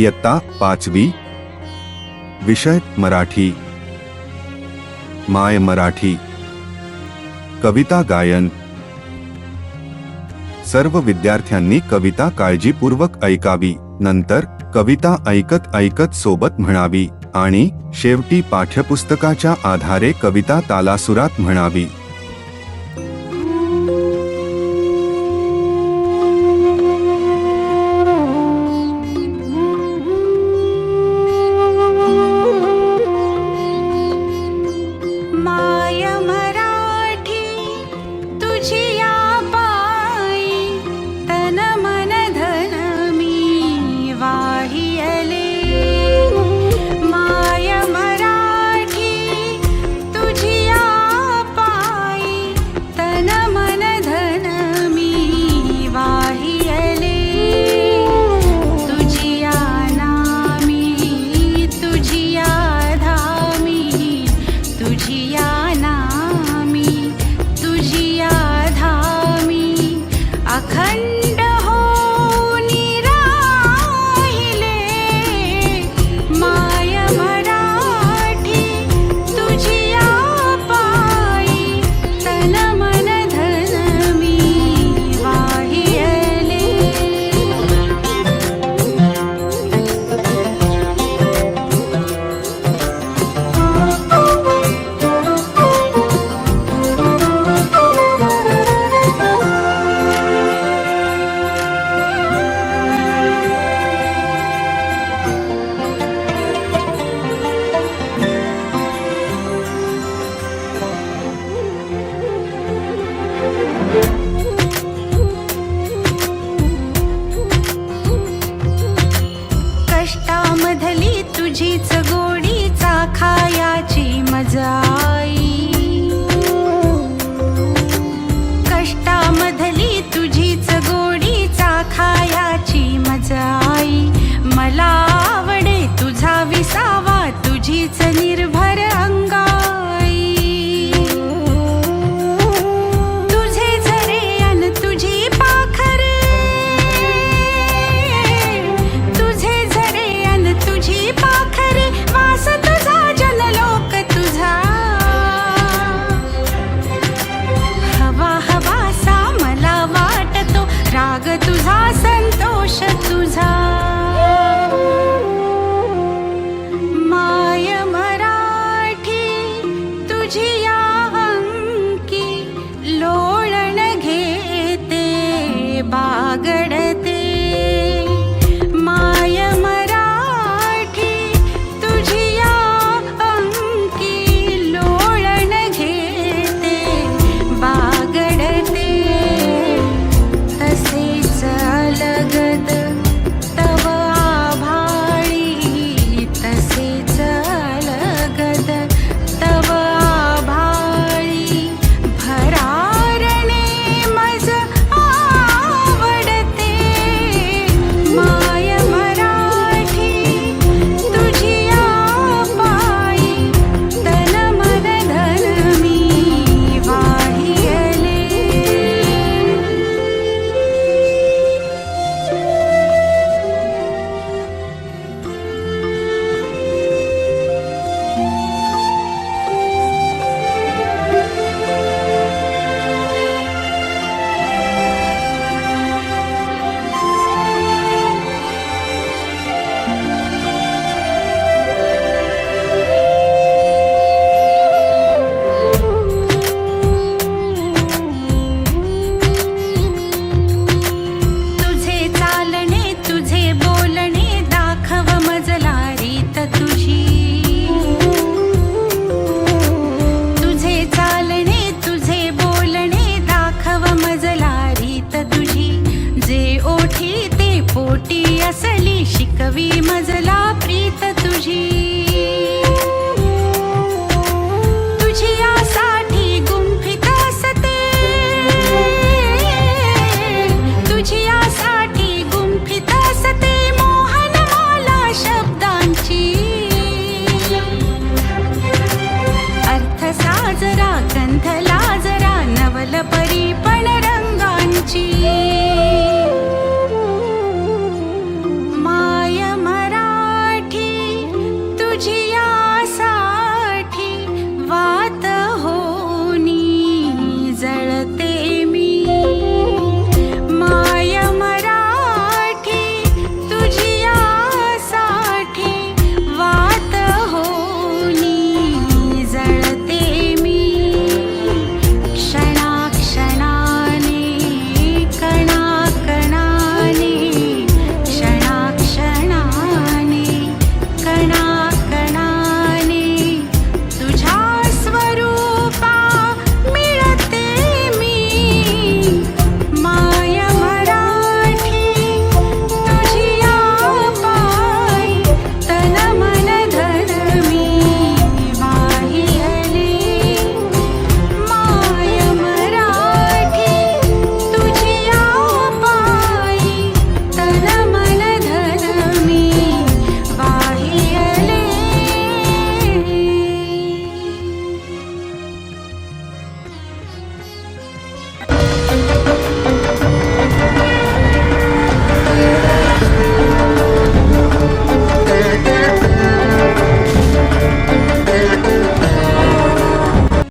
इयत्ता पाचवी. विषय मराठी. माय मराठी. कविता गायन. सर्व विद्यार्थ्यांनी कविता काळजीपूर्वक ऐकावी. नंतर कविता ऐकत ऐकत सोबत म्हणावी आणि शेवटी पाठ्यपुस्तकाच्या आधारे कविता तालासुरात म्हणावी. खुशी